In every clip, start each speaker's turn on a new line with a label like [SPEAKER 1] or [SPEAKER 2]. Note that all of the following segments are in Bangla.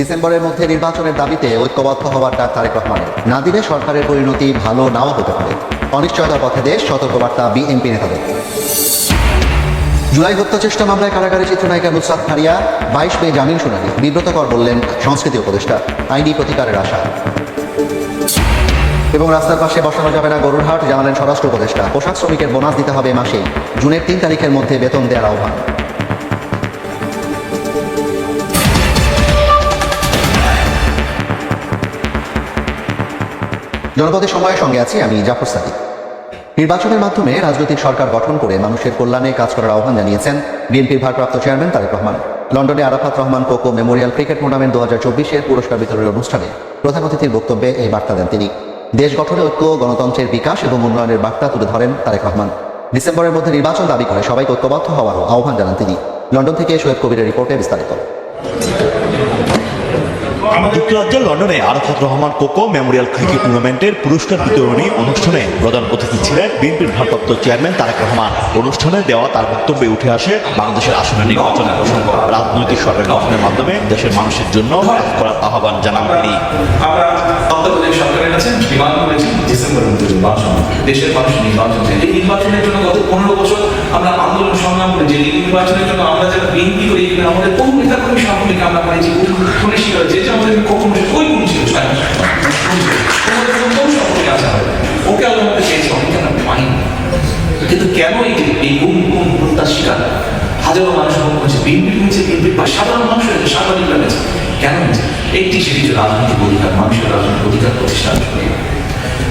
[SPEAKER 1] ডিসেম্বরের মধ্যে নির্বাচনের দাবিতে ঐক্যবদ্ধ হওয়ার ডাক তারেক রহমানের না দিলে সরকারের পরিণতি ভালো নাও হতে পারে অনিশ্চয়তার পথে দেশ সতর্কবার্তা বিএনপি নেতাদের জুলাই হত্যাচেষ্টা মামলায় কারাগারে চিত্রনায়িকা নুসরাত ফারিয়া বাইশ মে জামিন শুনানি বিব্রতকর বললেন সংস্কৃতি উপদেষ্টা আইনি প্রতিকারের আশা এবং রাস্তার পাশে বসানো যাবে না গরুর হাট জানালেন স্বরাষ্ট্র উপদেষ্টা পোশাক শ্রমিকের বোনাস দিতে হবে মাসেই জুনের তিন তারিখের মধ্যে বেতন দেওয়ার আহ্বান জনপদের সময়ের সঙ্গে আছি আমি জাফর সাদিক নির্বাচনের মাধ্যমে রাজনৈতিক সরকার গঠন করে মানুষের কল্যাণে কাজ করার আহ্বান জানিয়েছেন বিএনপির ভারপ্রাপ্ত চেয়ারম্যান তারেক রহমান লন্ডনে Arafat Rahman Koko memorial cricket tournament দু হাজার চব্বিশের পুরস্কার বিতরণের অনুষ্ঠানে প্রধান অতিথির বক্তব্যে এই বার্তা দেন তিনি দেশ গঠনে ঐক্য গণতন্ত্রের বিকাশ এবং উন্নয়নের বার্তা তুলে ধরেন তারেক রহমান ডিসেম্বরের মধ্যে নির্বাচন দাবি করে সবাইকে ঐক্যবদ্ধ হওয়ারও আহ্বান জানান তিনি লন্ডন থেকে শোয়েব কবিরের রিপোর্টে বিস্তারিত লন্ডনে আরাফাত রহমান কোকো মেমোরিয়াল ক্রিকেট টুর্নামেন্টের পুরস্কার বিতরণী অনুষ্ঠানে প্রধান অতিথি ছিলেন বিএনপির ভারপ্রাপ্ত চেয়ারম্যান তারেক রহমান অনুষ্ঠানে দেওয়া তার বক্তব্যে উঠে আসে বাংলাদেশের রাজনৈতিক সরকার গঠনের মাধ্যমে দেশের মানুষের জন্য করার আহ্বান জানান তিনি
[SPEAKER 2] দেশের মানুষ নির্বাচন এই নির্বাচনের জন্য গত পনেরো বছর আমরা আন্দোলন সংগ্রাম নির্বাচনের জন্য আমরা যারা বিএনপি করি আমাদের নেতা কর্মী আমরা পাইছি যে তোমাদের কখন ওই কোন ছিল তোমাদের প্রথম সকলে আসা হবে ওকে আল্লাহ আমাকে সেই সংখ্যা আমি পাইনি কিন্তু কেন এই এই গুণ গুণ প্রত্যাশিকা হাজারো মানুষ মনে করছে বিএনপি হয়েছে বিএনপি বা সাধারণ মানুষ হয়েছে সাংবাদিকরা হয়েছে কেন হয়েছে একটি সে কিছু রাজনৈতিক অধিকার মানুষের রাজনৈতিক অধিকার প্রতিষ্ঠান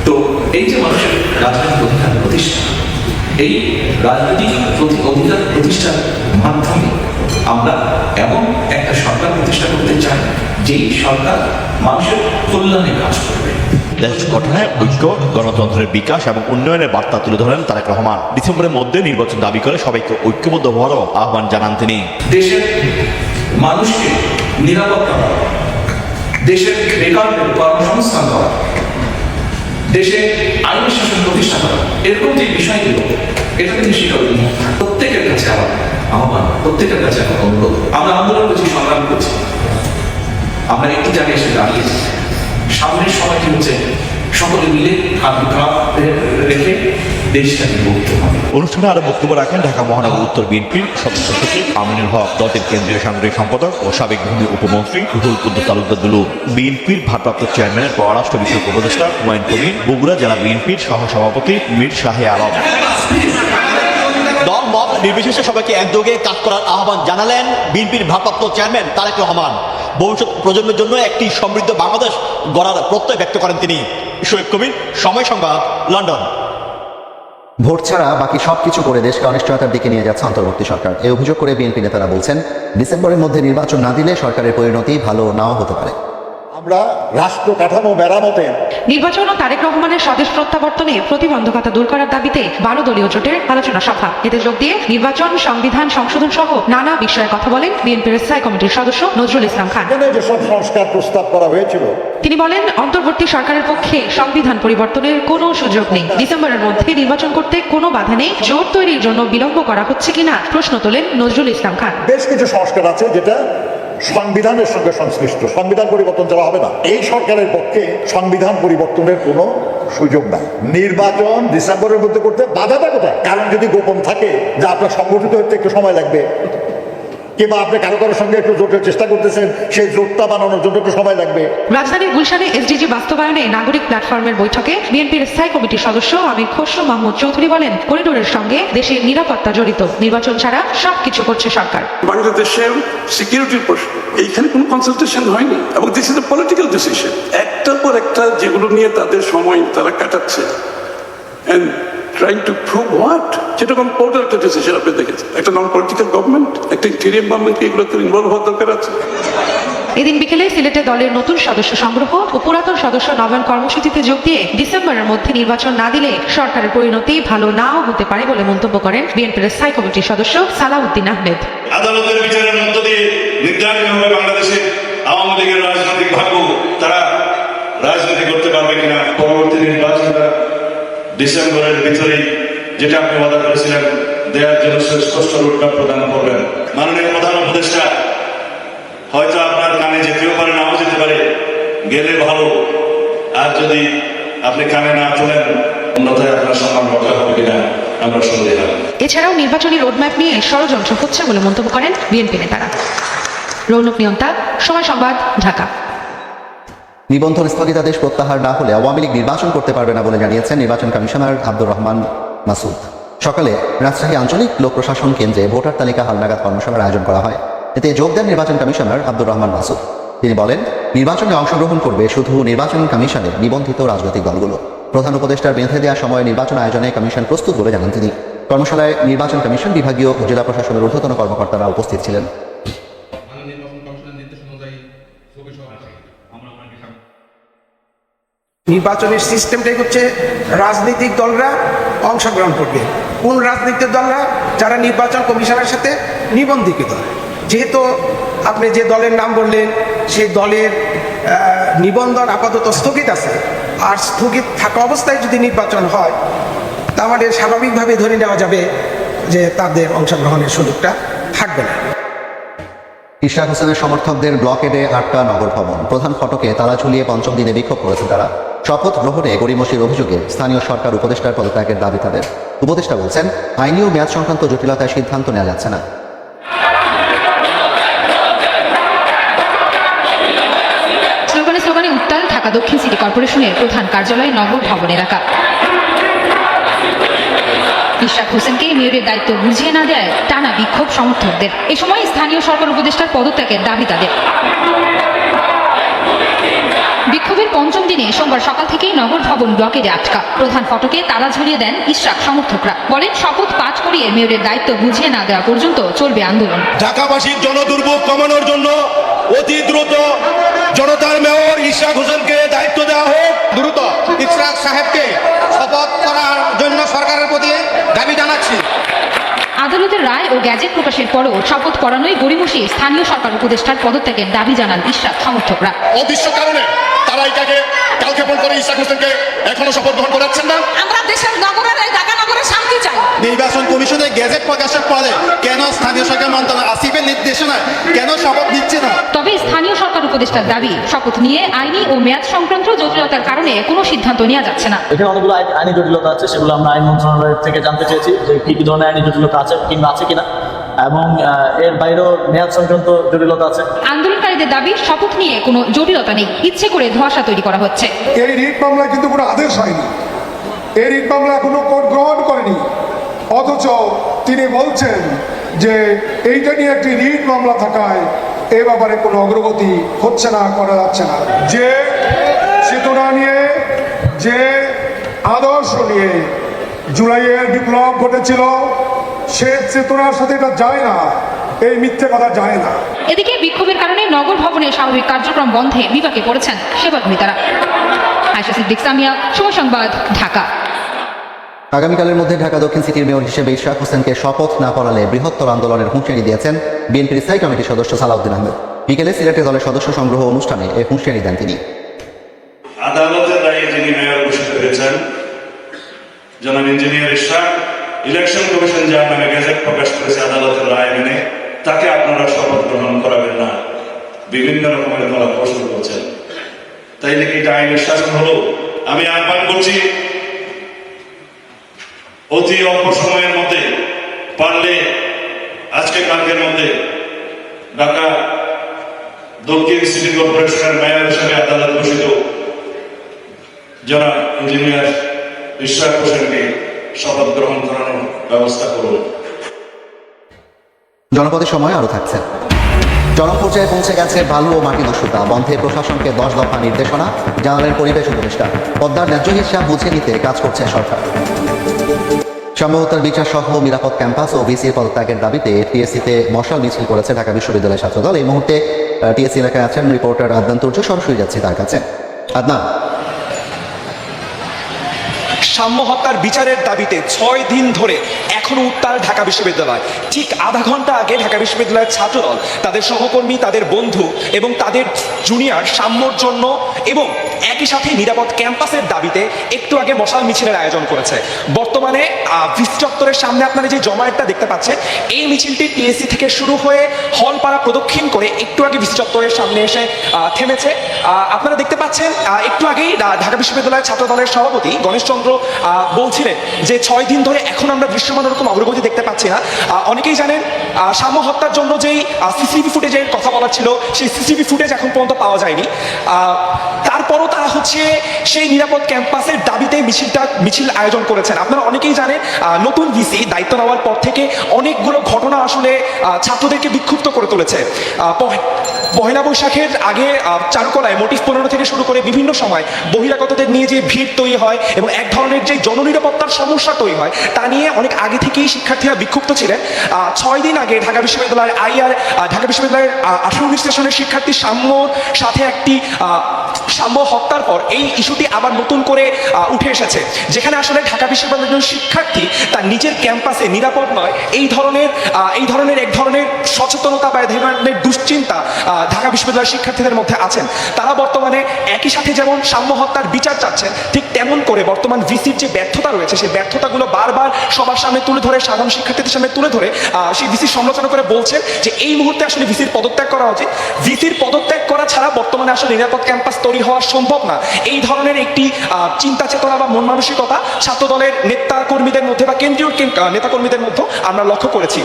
[SPEAKER 2] তো এই যে মানুষের রাজনৈতিক অধিকার প্রতিষ্ঠান এই রাজনৈতিক অধিকার প্রতিষ্ঠার মাধ্যমে আমরা এমন একটা সরকার প্রতিষ্ঠা করতে চাই যেই সরকার মানুষের কল্যাণে কাজ করবে
[SPEAKER 1] দেশ গঠনে ঐক্য গণতন্ত্রের বিকাশ এবং উন্নয়নের বার্তা তুলে ধরেন তারেক রহমান ডিসেম্বরের মধ্যে নির্বাচন দাবি করে সবাইকে ঐক্যবদ্ধ হওয়ারও আহ্বান জানান তিনি
[SPEAKER 2] দেশের মানুষকে নিরাপত্তা দেশের কর্মসংস্থান করা দেশে আইন শাসন প্রতিষ্ঠা করা এরকম যে বিষয়গুলো এটা তিনি স্বীকার কাছে আমার আহ্বান প্রত্যেকের কাছে আমার অনুরোধ আমরা আন্দোলন করছি সংগ্রাম করছি আমরা একটি জায়গায় এসে দাঁড়িয়েছি সামনের সময়টি হচ্ছে সকলে মিলে রেখে
[SPEAKER 1] অনুষ্ঠানে আরো বক্তব্য রাখেন ঢাকা মহানগর উত্তর বিএনপির সদস্য সচিব আমিনুল হক দলের কেন্দ্রীয় সাংগঠনিক সম্পাদক ও সাবেক ভূমি উপমন্ত্রী রুহুল কুদ্দু তালুকদার দুলু বিএনপির ভারপ্রাপ্ত চেয়ারম্যান পররাষ্ট্র বিষয়ক উপদেষ্টা হুমায়ুন কবির বগুড়া জেলা বিএনপির সহ সভাপতি মীর শাহে আলম
[SPEAKER 3] দল মত নির্বিশেষে সবাইকে একযোগে কাজ করার আহ্বান জানালেন বিএনপির ভারপ্রাপ্ত চেয়ারম্যান তারেক রহমান ভবিষ্যৎ প্রজন্মের জন্য একটি সমৃদ্ধ বাংলাদেশ গড়ার প্রত্যয় ব্যক্ত করেন তিনি শোয়েব কবির সময় সংবাদ লন্ডন
[SPEAKER 1] ভোট ছাড়া বাকি সব কিছু করে দেশকে অনিশ্চয়তার দিকে নিয়ে যাচ্ছে অন্তর্বর্তী সরকার এই অভিযোগ করে বিএনপি নেতারা বলছেন ডিসেম্বরের মধ্যে নির্বাচন না দিলে সরকারের পরিণতি ভালো নাও হতে পারে
[SPEAKER 4] আমরা রাষ্ট্র কাঠামো মেরামতে
[SPEAKER 5] নির্বাচন ও তারেক রহমানের স্বদেশ প্রত্যাবর্তনে প্রতিবন্ধকতা দূর করার দাবিতে বারো দলীয় জোটের আলোচনা সভা এতে যোগ দিয়ে নির্বাচন সংবিধান সংশোধন সহ নানা বিষয়ে কথা বলেন বিএনপির স্থায়ী কমিটির সদস্য নজরুল ইসলাম খান
[SPEAKER 4] যেসব সংস্কার প্রস্তাব করা হয়েছিল
[SPEAKER 5] তিনি বলেন অন্তর্বর্তী সরকারের পক্ষে সংবিধান পরিবর্তনের কোনো সুযোগ নেই ডিসেম্বরের মধ্যে নির্বাচন করতে কোনো বাধা নেই জোট তৈরির জন্য বিলম্ব করা হচ্ছে কিনা প্রশ্ন তোলেন নজরুল ইসলাম খান
[SPEAKER 4] বেশ কিছু সংস্কার আছে যেটা সংবিধানের সঙ্গে সংশ্লিষ্ট সংবিধান পরিবর্তন চাওয়া হবে না এই সরকারের পক্ষে সংবিধান পরিবর্তনের কোনো সুযোগ নাই নির্বাচন ডিসেম্বরের মধ্যে করতে বাধাটা কোথায় কারণ যদি গোপন থাকে যে আপনার সংগঠিত হতে একটু সময় লাগবে কিংবা আপনি কারো কারোর সঙ্গে একটু জোটের চেষ্টা করতেছেন সেই জোটটা বানানোর জন্য একটু সময় লাগবে
[SPEAKER 5] রাজধানীর গুলশানে এসডিজি বাস্তবায়নে নাগরিক প্ল্যাটফর্মের বৈঠকে বিএনপির স্থায়ী কমিটির সদস্য আমির খসরু মাহমুদ চৌধুরী বলেন করিডোরের সঙ্গে দেশের নিরাপত্তা জড়িত নির্বাচন ছাড়া সবকিছু কিছু করছে সরকার
[SPEAKER 6] বাংলাদেশের সিকিউরিটির প্রশ্ন এইখানে কোনো কনসালটেশন হয়নি এবং দিস ইজ পলিটিক্যাল ডিসিশন একটার পর একটা যেগুলো নিয়ে তাদের সময় তারা কাটাচ্ছে and trying to prove what যেরকম পোর্টাল একটা ডিসিশন আপনি দেখেছেন একটা নন পলিটিক্যাল গভর্নমেন্ট একটা ইন্টেরিয়াম গভর্নমেন্ট এগুলো তো ইনভলভ হওয়ার দরকার আছে
[SPEAKER 5] এদিন বিকেলে সিলেটে দলের নতুন সদস্য সংগ্রহ ও পুরাতন সদস্য নবায়ন কর্মসূচিতে যোগ দিয়ে ডিসেম্বরের মধ্যে নির্বাচন না দিলে সরকারের পরিণতি ভালো নাও হতে পারে বলে মন্তব্য করেন বিএনপির স্থায়ী কমিটির সদস্য সালাউদ্দিন আহমেদ
[SPEAKER 7] আদালতের বিচারের মধ্য দিয়ে নির্ধারিত হবে বাংলাদেশে আওয়ামী লীগের রাজনৈতিক ভাগ্য তারা রাজনীতি করতে পারবে কিনা পরবর্তী নির্বাচন ডিসেম্বরের ভিতরে যেটা আপনি ওয়াদা করেছিলেন দেওয়ার জন্য সুস্পষ্ট রোডটা প্রদান করবেন মাননীয় প্রধান উপদেষ্টা হয়তো আপনার কানে যেতেও পারে নাও যেতে পারে গেলে ভালো আর যদি আপনি কানে না চলেন অন্যথায় আপনার সম্মান রক্ষা হবে কিনা আমরা সন্দেহ
[SPEAKER 5] এছাড়াও নির্বাচনী রোডম্যাপ নিয়ে ষড়যন্ত্র হচ্ছে বলে মন্তব্য করেন বিএনপি নেতারা রৌনক নিয়ন্তা সময় সংবাদ ঢাকা
[SPEAKER 1] নিবন্ধন স্থগিতাদেশ প্রত্যাহার না হলে আওয়ামী লীগ নির্বাচন করতে পারবে না বলে জানিয়েছেন নির্বাচন কমিশনার আব্দুর রহমান মাসুদ সকালে রাজশাহী আঞ্চলিক লোক প্রশাসন কেন্দ্রে ভোটার তালিকা হালনাগাদ কর্মশালার আয়োজন করা হয় এতে যোগ দেন নির্বাচন কমিশনার আব্দুর রহমান মাসুদ তিনি বলেন নির্বাচনে অংশগ্রহণ করবে শুধু নির্বাচন কমিশনের নিবন্ধিত রাজনৈতিক দলগুলো প্রধান উপদেষ্টার বেঁধে দেওয়া সময় নির্বাচন আয়োজনে কমিশন প্রস্তুত বলে জানান তিনি কর্মশালায় নির্বাচন কমিশন বিভাগীয় ও জেলা প্রশাসনের ঊর্ধ্বতন কর্মকর্তারা উপস্থিত ছিলেন
[SPEAKER 8] নির্বাচনের সিস্টেমটাই হচ্ছে রাজনৈতিক দলরা অংশগ্রহণ করবে কোন রাজনৈতিক দলরা যারা নির্বাচন কমিশনের সাথে নিবন্ধিত যেহেতু আপনি যে দলের নাম বললেন সেই দলের নিবন্ধন আপাতত স্থগিত আছে আর স্থগিত থাকা অবস্থায় যদি নির্বাচন হয় তাহলে স্বাভাবিকভাবে ধরে নেওয়া যাবে যে তাদের অংশগ্রহণের সুযোগটা থাকবে না
[SPEAKER 1] ইশরাক হোসেনের সমর্থকদের ব্লকেডে আটকা নগর ভবন প্রধান ফটকে তালা ঝুলিয়ে পঞ্চম দিনে বিক্ষোভ করেছে তারা শপথ গ্রহণে গরিমসির অভিযোগে স্থানীয় সরকার উপদেষ্টার পদত্যাগের দাবি তাদের উপদেষ্টা বলছেন আইনি ও মেয়াদ সংক্রান্ত জটিলতায় সিদ্ধান্ত নেওয়া যাচ্ছে না
[SPEAKER 5] স্লোগানে স্লোগানে উত্তাল ঢাকা দক্ষিণ সিটি কর্পোরেশনের প্রধান কার্যালয় নগর ভবন এলাকা ইশরাক হোসেনকে মেয়রের দায়িত্ব বুঝিয়ে না দেয় টানা বিক্ষোভ সমর্থকদের এ সময় স্থানীয় সরকার উপদেষ্টার পদত্যাগের দাবি তাদের বিক্ষোভের পঞ্চম দিনে সোমবার সকাল থেকেই নগর ভবন ব্লকেটে আটকা প্রধান ফটকে তালা ঝুলিয়ে দেন ইশরাক সমর্থকরা বলেন শপথ পাঠ করিয়ে মেয়রের দায়িত্ব বুঝিয়ে না দেওয়া পর্যন্ত চলবে আন্দোলন
[SPEAKER 9] ঢাকাবাসীর জনদুর্ভোগ কমানোর জন্য অতি দ্রুত জনতার মেয়র ইশরাক হোসেনকে দায়িত্ব দেওয়া হোক দ্রুত ইশরাক সাহেবকে শপথ করার জন্য সরকারের প্রতি দাবি জানাচ্ছি
[SPEAKER 5] আদালতের রায় ও গ্যাজেট প্রকাশের পরও শপথ পড়ানোয় গড়িমসি স্থানীয় সরকার উপদেষ্টার পদত্যাগের দাবি জানান ইশরাক সমর্থকরা
[SPEAKER 10] অদৃশ্য কারণে তারা এটাকে করে হোসেনকে এখনো শপথ গ্রহণ করাচ্ছেন না
[SPEAKER 11] আমরা দেশের ঢাকা শান্তি চাই
[SPEAKER 9] নির্বাচন কমিশনের গ্যাজেট প্রকাশের পরে কেন স্থানীয় সরকার মন্ত্রণালয় আসিফের নির্দেশনা কেন শপথ নিচ্ছে না
[SPEAKER 5] তবে উপদেষ্টার দাবি শপথ নিয়ে আইনি ও মেয়াদ সংক্রান্ত জটিলতার কারণে কোনো সিদ্ধান্ত নেওয়া যাচ্ছে না
[SPEAKER 12] এখানে অনেকগুলো আইনি জটিলতা আছে সেগুলো আমরা আইন মন্ত্রণালয় থেকে জানতে চেয়েছি যে কি কি ধরনের আইনি জটিলতা আছে কিংবা আছে কিনা এবং এর বাইরেও মেয়াদ সংক্রান্ত জটিলতা আছে
[SPEAKER 5] আন্দোলনকারীদের দাবি শপথ নিয়ে কোনো জটিলতা নেই ইচ্ছে করে ধোয়াশা তৈরি করা হচ্ছে
[SPEAKER 4] এই রিট মামলায় কিন্তু কোনো আদেশ হয়নি এই রিট মামলা কোনো কোর্ট গ্রহণ করেনি অথচ তিনি বলছেন যে এইটা নিয়ে একটি রিট মামলা থাকায় এ ব্যাপারে কোনো অগ্রগতি হচ্ছে না করা যাচ্ছে না যে চেতনা নিয়ে যে আদর্শ নিয়ে জুলাইয়ের বিপ্লব ঘটেছিল সে চেতনার সাথে এটা যায় না এই মিথ্যে কথা যায় না
[SPEAKER 5] এদিকে বিক্ষোভের কারণে নগর ভবনের স্বাভাবিক কার্যক্রম বন্ধে বিপাকে পড়েছেন সেবাকর্মী তারা আশা সিদ্দিক সামিয়া সময় সংবাদ ঢাকা
[SPEAKER 1] আগামীকালের মধ্যে ঢাকা দক্ষিণ সিটির মেয়র হিসেবে ইশরাক হোসেনকে শপথ না করালে বৃহত্তর আন্দোলনের হুঁশিয়ারি দিয়েছেন বিএনপির স্থায়ী কমিটির সদস্য সালাউদ্দিন আহমেদ বিকেলে সিলেটে দলের সদস্য সংগ্রহ অনুষ্ঠানে এ হুঁশিয়ারি দেন তিনি
[SPEAKER 7] আদালতের রায়ে যিনি মেয়র ঘোষিত হয়েছেন জনাব ইঞ্জিনিয়ার ইলেকশন কমিশন যার নামে গেজেট প্রকাশ করেছে আদালতের রায় মেনে তাকে আপনারা শপথ গ্রহণ করাবেন না বিভিন্ন রকমের ফলাফল শুরু করছেন তাইলে কি এটা আইনের শাসন হলো আমি আহ্বান করছি অতি অল্প সময়ের মধ্যে পারলে আজকে কালকের মধ্যে ঢাকা দক্ষিণ সিটি কর্পোরেশনের মেয়র হিসেবে আদালত ঘোষিত যারা ইঞ্জিনিয়ার ঈশ্বর হোসেনকে শপথ গ্রহণ করানোর ব্যবস্থা করুন
[SPEAKER 1] জনপদের সময় আরো থাকছে চরম পর্যায়ে পৌঁছে গেছে বালু ও মাটি দস্যুতা বন্ধে প্রশাসনকে দশ দফা নির্দেশনা জানালেন পরিবেশ উপদেষ্টা পদ্মার ন্যায্য হিসাব বুঝে নিতে কাজ করছে সরকার সম্ভবতার বিচার সহ নিরাপদ ক্যাম্পাস ও বিসিএ পদত্যাগের দাবিতে টিএসসিতে মশাল মিছিল করেছে ঢাকা বিশ্ববিদ্যালয়ের ছাত্রদল এই মুহূর্তে টিএসসি এলাকায় আছেন রিপোর্টার আদনান তুর্য সরাসরি যাচ্ছে তার কাছে আদনান
[SPEAKER 13] সাম্য হত্যার বিচারের দাবিতে ছয় দিন ধরে এখনও উত্তাল ঢাকা বিশ্ববিদ্যালয় ঠিক আধা ঘন্টা আগে ঢাকা বিশ্ববিদ্যালয়ের ছাত্রদল তাদের সহকর্মী তাদের বন্ধু এবং তাদের জুনিয়র সাম্যর জন্য এবং একই সাথে নিরাপদ ক্যাম্পাসের দাবিতে একটু আগে মশাল মিছিলের আয়োজন করেছে বর্তমানে বিশ্বত্তরের চত্বরের সামনে আপনারা যে জমায়েতটা দেখতে পাচ্ছেন এই মিছিলটি টিএসসি থেকে শুরু হয়ে হলপাড়া প্রদক্ষিণ করে একটু আগে বিশ্বত্তরের চত্বরের সামনে এসে থেমেছে আপনারা দেখতে পাচ্ছেন একটু আগেই ঢাকা বিশ্ববিদ্যালয়ের ছাত্র দলের সভাপতি গণেশচন্দ্র বলছিলেন যে ছয় দিন ধরে এখন আমরা দৃশ্যমান ওরকম অগ্রগতি দেখতে পাচ্ছি না অনেকেই জানেন সাম্য হত্যার জন্য যেই সিসিটিভি ফুটেজের কথা বলা ছিল সেই সিসিটিভি ফুটেজ এখন পর্যন্ত পাওয়া যায়নি তারপরও তারা হচ্ছে সেই নিরাপদ ক্যাম্পাসের দাবিতে মিছিলটা মিছিল আয়োজন করেছেন আপনারা অনেকেই জানেন নতুন ভিসি দায়িত্ব নেওয়ার পর থেকে অনেকগুলো ঘটনা আসলে ছাত্রদেরকে বিক্ষুব্ধ করে তুলেছে পহেলা বৈশাখের আগে চারকলায় মোটিভ পনেরো থেকে শুরু করে বিভিন্ন সময় বহিরাগতদের নিয়ে যে ভিড় তৈরি হয় এবং এক ধরনের যে জননিরাপত্তার সমস্যা তৈরি হয় তা নিয়ে অনেক আগে থেকেই শিক্ষার্থীরা বিক্ষুব্ধ ছিলেন ছয় দিন আগে ঢাকা বিশ্ববিদ্যালয়ের আইআর ঢাকা বিশ্ববিদ্যালয়ের আঠারো বিশ্লেষণের শিক্ষার্থী সাম্যর সাথে একটি সাম্য হত্যার পর এই ইস্যুটি আবার নতুন করে উঠে এসেছে যেখানে আসলে ঢাকা বিশ্ববিদ্যালয়ের একজন শিক্ষার্থী তার নিজের ক্যাম্পাসে নিরাপদ নয় এই ধরনের এই ধরনের এক ধরনের সচেতনতা বা এই ধরনের দুশ্চিন্তা ঢাকা বিশ্ববিদ্যালয়ের শিক্ষার্থীদের মধ্যে আছেন তারা বর্তমানে একই সাথে যেমন সাম্য হত্যার বিচার চাচ্ছেন ঠিক তেমন করে বর্তমান ভিসির যে ব্যর্থতা রয়েছে সেই ব্যর্থতাগুলো বারবার সবার সামনে তুলে ধরে সাধারণ শিক্ষার্থীদের সামনে তুলে ধরে সেই ভিসির সমালোচনা করে বলছেন যে এই মুহূর্তে আসলে ভিসির পদত্যাগ করা উচিত ভিসির পদত্যাগ করা ছাড়া বর্তমানে আসলে নিরাপদ ক্যাম্পাস তৈরি তৈরি হওয়া সম্ভব না এই ধরনের একটি চিন্তা চেতনা বা মন মানসিকতা ছাত্র দলের নেতা কর্মীদের মধ্যে বা কেন্দ্রীয় নেতাকর্মীদের মধ্যে আমরা লক্ষ্য করেছি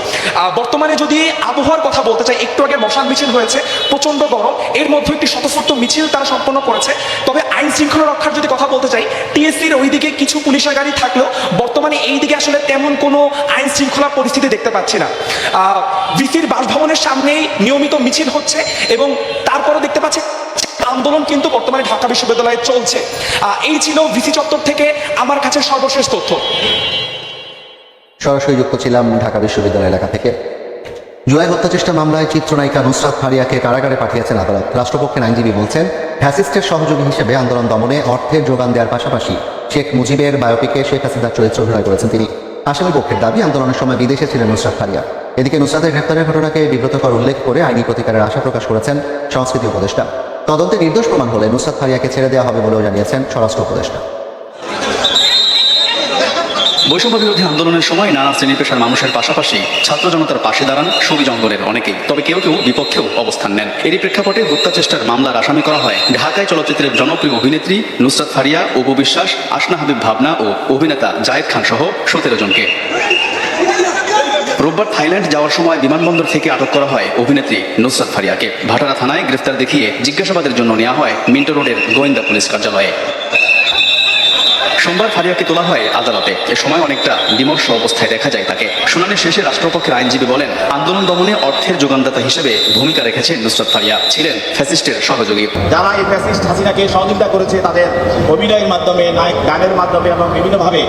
[SPEAKER 13] বর্তমানে যদি আবহাওয়ার কথা বলতে চাই একটু আগে মশাল মিছিল হয়েছে প্রচন্ড গরম এর মধ্যে একটি স্বতঃস্ফূর্ত মিছিল তারা সম্পন্ন করেছে তবে আইন শৃঙ্খলা রক্ষার যদি কথা বলতে চাই টিএসসির ওইদিকে কিছু পুলিশের গাড়ি থাকলেও বর্তমানে এই দিকে আসলে তেমন কোনো আইন শৃঙ্খলা পরিস্থিতি দেখতে পাচ্ছি না ভিসির বাসভবনের সামনেই নিয়মিত মিছিল হচ্ছে এবং তারপরও দেখতে পাচ্ছি আন্দোলন কিন্তু বর্তমানে ঢাকা বিশ্ববিদ্যালয়ে চলছে এই ছিল ভিসি চত্বর থেকে আমার কাছে সর্বশেষ তথ্য
[SPEAKER 1] সরাসরি যুক্ত ছিলাম ঢাকা বিশ্ববিদ্যালয় এলাকা থেকে জুলাই চেষ্টা মামলায় চিত্রনায়িকা নুসরাত ফারিয়াকে কারাগারে পাঠিয়েছেন আদালত রাষ্ট্রপক্ষের আইনজীবী বলছেন ফ্যাসিস্টের সহযোগী হিসেবে আন্দোলন দমনে অর্থের যোগান দেওয়ার পাশাপাশি শেখ মুজিবের বায়োপিকে শেখ হাসিনার চরিত্র অভিনয় করেছেন তিনি আসামি পক্ষের দাবি আন্দোলনের সময় বিদেশে ছিলেন নুসরাত ফারিয়া এদিকে নুসরাতের গ্রেপ্তারের ঘটনাকে বিব্রতকর উল্লেখ করে আইনি প্রতিকারের আশা প্রকাশ করেছেন সংস্কৃতি উপদেষ্টা তদন্তে নির্দোষ প্রমাণ হলে নুসরাত ফারিয়াকে ছেড়ে দেওয়া হবে বলেও জানিয়েছেন স্বরাষ্ট্র উপদেষ্টা বৈষম্য বিরোধী আন্দোলনের সময় নানা শ্রেণী পেশার মানুষের পাশাপাশি ছাত্র জনতার পাশে দাঁড়ান সবি জঙ্গলের অনেকেই তবে কেউ কেউ বিপক্ষেও অবস্থান নেন এরই প্রেক্ষাপটে হত্যা চেষ্টার মামলার আসামি করা হয় ঢাকায় চলচ্চিত্রের জনপ্রিয় অভিনেত্রী নুসরাত ফারিয়া অবু বিশ্বাস আসনা হাবিব ভাবনা ও অভিনেতা জায়েদ খান সহ সতেরো জনকে রোববার থাইল্যান্ড যাওয়ার সময় বিমানবন্দর থেকে আটক করা হয় অভিনেত্রী নুসরাত ফারিয়াকে ভাটারা থানায় গ্রেফতার দেখিয়ে জিজ্ঞাসাবাদের জন্য নেওয়া হয় মিন্টো রোডের গোয়েন্দা পুলিশ কার্যালয়ে সোমবার ফারিয়াকে তোলা হয় আদালতে এ সময় অনেকটা বিমর্ষ অবস্থায় দেখা যায় তাকে শুনানি শেষে রাষ্ট্রপক্ষের আইনজীবী বলেন আন্দোলন দমনে অর্থের যোগানদাতা হিসেবে ভূমিকা রেখেছেন নুসরত ফারিয়া ছিলেন ফ্যাসিস্টের সহযোগী
[SPEAKER 14] যারা এই ফ্যাসিস্ট হাসিনাকে সহযোগিতা করেছে তাদের অভিনয়ের মাধ্যমে নায়ক গানের মাধ্যমে এবং বিভিন্নভাবে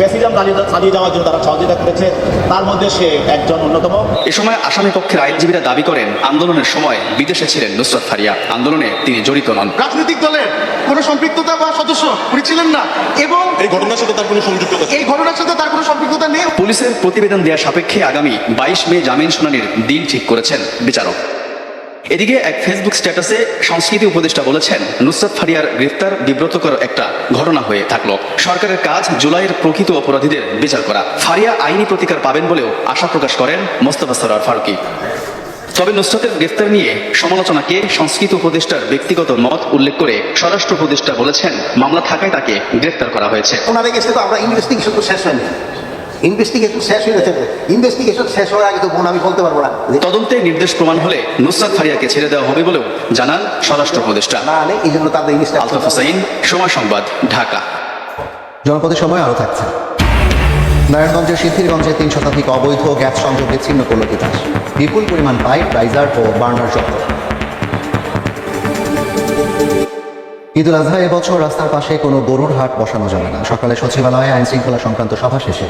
[SPEAKER 14] ফ্যাসিজম চালিয়ে যাওয়ার জন্য তারা সহযোগিতা করেছে তার মধ্যে সে একজন অন্যতম
[SPEAKER 1] এ সময় আসামি পক্ষের আইনজীবীরা দাবি করেন আন্দোলনের সময় বিদেশে ছিলেন নুসরত ফারিয়া আন্দোলনে তিনি জড়িত নন
[SPEAKER 15] রাজনৈতিক দলের কোনো সম্পৃক্ততা বা সদস্য উনি ছিলেন না এবং
[SPEAKER 16] এই ঘটনার সাথে তার কোনো সংযুক্ততা এই ঘটনার সাথে তার কোনো সম্পৃক্ততা নেই
[SPEAKER 1] পুলিশের প্রতিবেদন দেওয়া সাপেক্ষে আগামী বাইশ মে জামিন শুনানির দিন ঠিক করেছেন বিচারক এদিকে এক ফেসবুক স্ট্যাটাসে সংস্কৃতি উপদেষ্টা বলেছেন নুসরাত ফারিয়ার গ্রেফতার বিব্রতকর একটা ঘটনা হয়ে থাকল সরকারের কাজ জুলাইয়ের প্রকৃত অপরাধীদের বিচার করা ফারিয়া আইনি প্রতিকার পাবেন বলেও আশা প্রকাশ করেন মোস্তফা সরার ফারুকি তবে নুসরাতের গ্রেফতার নিয়ে সমালোচনাকে সংস্কৃত উপদেষ্টার ব্যক্তিগত মত উল্লেখ করে স্বরাষ্ট্র উপদেষ্টা বলেছেন মামলা থাকায় তাকে গ্রেফতার করা হয়েছে
[SPEAKER 17] ওনারা গেছে তো আমরা ইনভেস্টিগেশন তো শেষ হয়নি ইনভেস্টিগেশন শেষ হয়ে গেছে ইনভেস্টিগেশন শেষ হওয়ার আগে তো বোন আমি বলতে পারবো না
[SPEAKER 1] তদন্তে নির্দেশ প্রমাণ হলে নুসরাত ফারিয়াকে ছেড়ে দেওয়া হবে বলেও জানান স্বরাষ্ট্র উপদেষ্টা
[SPEAKER 18] না এই জন্য তাদের
[SPEAKER 1] আলতাফ হোসাইন সময় সংবাদ ঢাকা জনপদের সময় আরও থাকছে নারায়ণগঞ্জের সিদ্ধিরগঞ্জে তিন শতাধিক অবৈধ গ্যাস সংযোগ বিচ্ছিন্ন করল তিতাস বিপুল পরিমাণ পাইপ রাইজার ও বার্নার জব্দ ঈদুল আজহা এবছর রাস্তার পাশে কোনো গরুর হাট বসানো যাবে না সকালে সচিবালয়ে আইন শৃঙ্খলা সংক্রান্ত সভা শেষে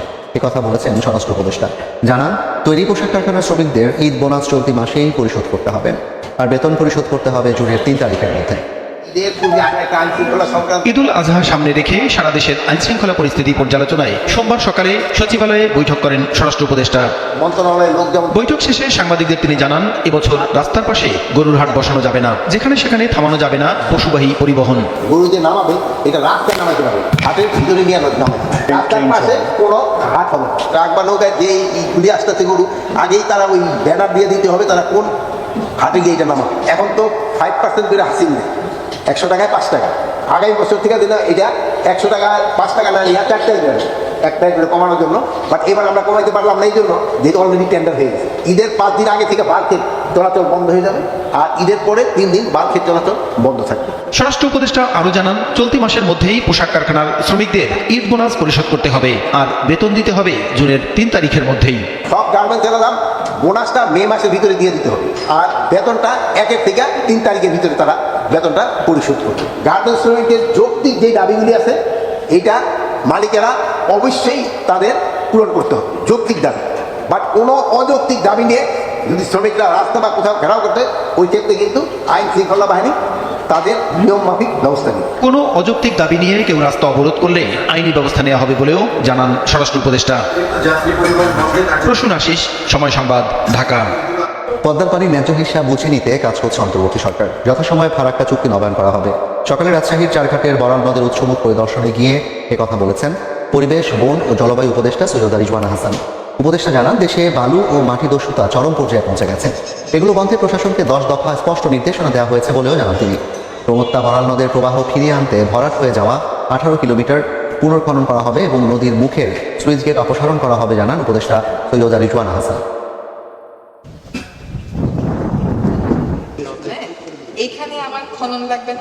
[SPEAKER 1] কথা বলেছেন স্বরাষ্ট্র উপদেষ্টা জানান তৈরি পোশাক কারখানার শ্রমিকদের ঈদ বোনাস চলতি মাসেই পরিশোধ করতে হবে আর বেতন পরিশোধ করতে হবে জুনের তিন তারিখের মধ্যে ঈদুল আজহা সামনে রেখে সারা দেশের আইন শৃঙ্খলা পরিস্থিতি পর্যালোচনায় সোমবার সকালে সচিবালয়ে বৈঠক করেন স্বরাষ্ট্র উপদেষ্টা বৈঠক শেষে সাংবাদিকদের তিনি জানান এবছর রাস্তার পাশে গরুর হাট বসানো যাবে না যেখানে সেখানে থামানো যাবে না পশুবাহী পরিবহন
[SPEAKER 17] গরু যে নামাবে এটা রাস্তায় নামাতে হবে হাটের ভিতরে নিয়ে নামাতে রাস্তার পাশে কোনো হাট হবে ট্রাক বা নৌকায় যেই ঘুরে আসতেছে গরু আগেই তারা ওই ব্যানার দিয়ে দিতে হবে তারা কোন হাটে গিয়ে এটা নামাবে এখন তো ফাইভ পার্সেন্ট করে হাসিল নেই একশো টাকায় পাঁচ টাকা আগামী বছর থেকে দিলে এটা একশো টাকা পাঁচ টাকা না ইয়া চারটায় দেবেন একটাই করে কমানোর জন্য বাট এবার আমরা কমাইতে পারলাম না এই জন্য যেহেতু অলরেডি টেন্ডার হয়ে গেছে ঈদের পাঁচ দিন আগে থেকে মার্কেট চলাচল বন্ধ হয়ে যাবে আর ঈদের পরে তিন দিন মার্কেট চলাচল বন্ধ থাকবে
[SPEAKER 1] স্বরাষ্ট্র উপদেষ্টা আরও জানান চলতি মাসের মধ্যেই পোশাক কারখানার শ্রমিকদের ঈদ বোনাস পরিশোধ করতে হবে আর বেতন দিতে হবে জুনের তিন তারিখের মধ্যেই
[SPEAKER 17] সব গার্মেন্টস এলাকাম বোনাসটা মে মাসের ভিতরে দিয়ে দিতে হবে আর বেতনটা এক এক থেকে তিন তারিখের ভিতরে তারা বেতনটা পরিশোধ করবে গার্মেন্টস শ্রমিকদের যৌক্তিক যে দাবিগুলি আছে এটা মালিকেরা অবশ্যই তাদের পূরণ করতে হবে যৌক্তিক দাবি বাট কোনো অযৌক্তিক দাবি নিয়ে যদি শ্রমিকরা রাস্তা বা কোথাও ঘেরাও করতে ওই ক্ষেত্রে কিন্তু আইন শৃঙ্খলা বাহিনী তাদের নিয়মমাফিক ব্যবস্থা নেবে
[SPEAKER 1] কোনো অযৌক্তিক দাবি নিয়ে কেউ রাস্তা অবরোধ করলে আইনি ব্যবস্থা নেওয়া হবে বলেও জানান স্বরাষ্ট্র উপদেষ্টা প্রসূন আশিস সময় সংবাদ ঢাকা পদ্মার পানির ন্যায্য হিসাব বুঝে নিতে কাজ করছে অন্তর্বর্তী সরকার যথাসময়ে ফারাক্কা চুক্তি নবায়ন করা হবে সকালে রাজশাহীর চারঘাটের বরাল নদের উৎসমুখ পরিদর্শনে গিয়ে কথা বলেছেন পরিবেশ বন ও জলবায়ু উপদেষ্টা সৈয়দ রিজওয়ানা হাসান উপদেষ্টা জানান দেশে বালু ও মাটি দস্যুতা চরম পর্যায়ে পৌঁছে গেছে এগুলো বন্ধে প্রশাসনকে দশ দফা স্পষ্ট নির্দেশনা দেওয়া হয়েছে বলেও জানান তিনি প্রমত্তা বরাল নদের প্রবাহ ফিরিয়ে আনতে ভরাট হয়ে যাওয়া আঠারো কিলোমিটার পুনর্খনন করা হবে এবং নদীর মুখের সুইচ গেট অপসারণ করা হবে জানান উপদেষ্টা সৈয়দ রিজওয়ানা হাসান
[SPEAKER 19] লাগবে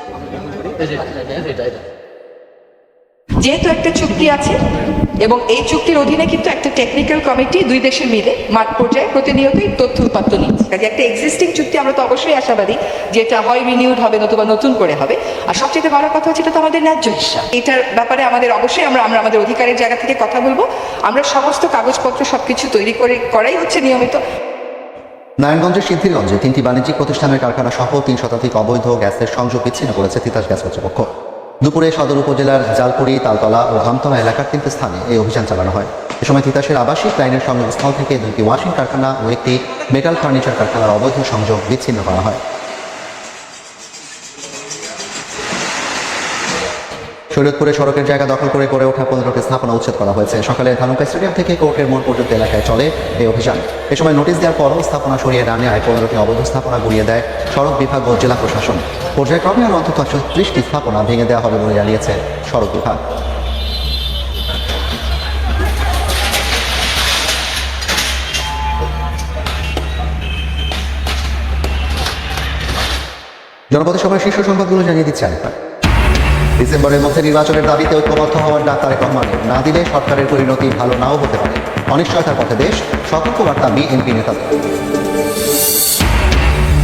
[SPEAKER 19] যেহেতু একটা চুক্তি আছে এবং এই চুক্তির অধীনে কিন্তু একটা টেকনিক্যাল কমিটি দুই দেশের মিলে মাঠ পর্যায়ে প্রতিনিয়তই তথ্য উৎপাদন নিচ্ছে কাজে একটা এক্সিস্টিং চুক্তি আমরা তো অবশ্যই আশাবাদী যে এটা হয় রিনিউড হবে নতুবা নতুন করে হবে আর সবচেয়ে বড় কথা হচ্ছে এটা তো আমাদের ন্যায্য হিসাব এটার ব্যাপারে আমাদের অবশ্যই আমরা আমরা আমাদের অধিকারের জায়গা থেকে কথা বলবো আমরা সমস্ত কাগজপত্র সব কিছু তৈরি করে করাই হচ্ছে নিয়মিত
[SPEAKER 1] নারায়ণগঞ্জের সিদ্ধিরগঞ্জে তিনটি বাণিজ্যিক প্রতিষ্ঠানের কারখানা সহ তিন শতাধিক অবৈধ গ্যাসের সংযোগ বিচ্ছিন্ন করেছে তিতাস গ্যাস কর্তৃপক্ষ দুপুরে সদর উপজেলার জালপুরি তালতলা ও হামতলা এলাকার তিনটি স্থানে এই অভিযান চালানো হয় এ সময় তিতাসের আবাসিক লাইনের সংযোগস্থল থেকে দুটি ওয়াশিং কারখানা ও একটি মেটাল ফার্নিচার কারখানার অবৈধ সংযোগ বিচ্ছিন্ন করা হয় শরীয়তপুরে সড়কের জায়গা দখল করে গড়ে ওঠা পনেরোটি স্থাপনা উচ্ছেদ করা হয়েছে সকালে ধানুকা স্টেডিয়াম থেকে কোর্টের মোড় পর্যন্ত এলাকায় চলে এই অভিযান এ সময় নোটিশ দেওয়ার পরও স্থাপনা সরিয়ে না নেয় পনেরোটি অবৈধ স্থাপনা গুড়িয়ে দেয় সড়ক বিভাগ ও জেলা প্রশাসন পর্যায়ক্রমে আরও অন্তত ছত্রিশটি স্থাপনা ভেঙে দেওয়া হবে বলে জানিয়েছে সড়ক বিভাগ জনপদের সভায় শীর্ষ সংবাদগুলো জানিয়ে দিচ্ছে আরেকবার ডিসেম্বরের মধ্যে নির্বাচনের দাবিতে ঐক্যবদ্ধ হওয়ার ডাক তারেক রহমানের না দিলে সরকারের পরিণতি ভালো নাও হতে পারে অনিশ্চয়তার পথে দেশ বার্তা বিএনপি নেতাদের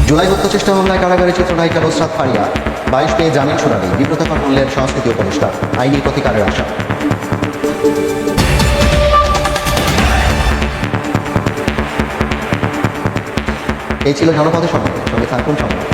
[SPEAKER 1] জুলাই হত্যাচেষ্টা মামলায় কারাগারে চিত্রনায়িকা নুসরাত ফারিয়া বাইশ পেয়ে জামিন শুনানি বিব্রতকর মূল্যের সংস্কৃতি উপদেষ্টা আইনি প্রতিকারের আশা এই ছিল জনপদের সম্পর্কে সঙ্গে থাকুন সম্পর্কে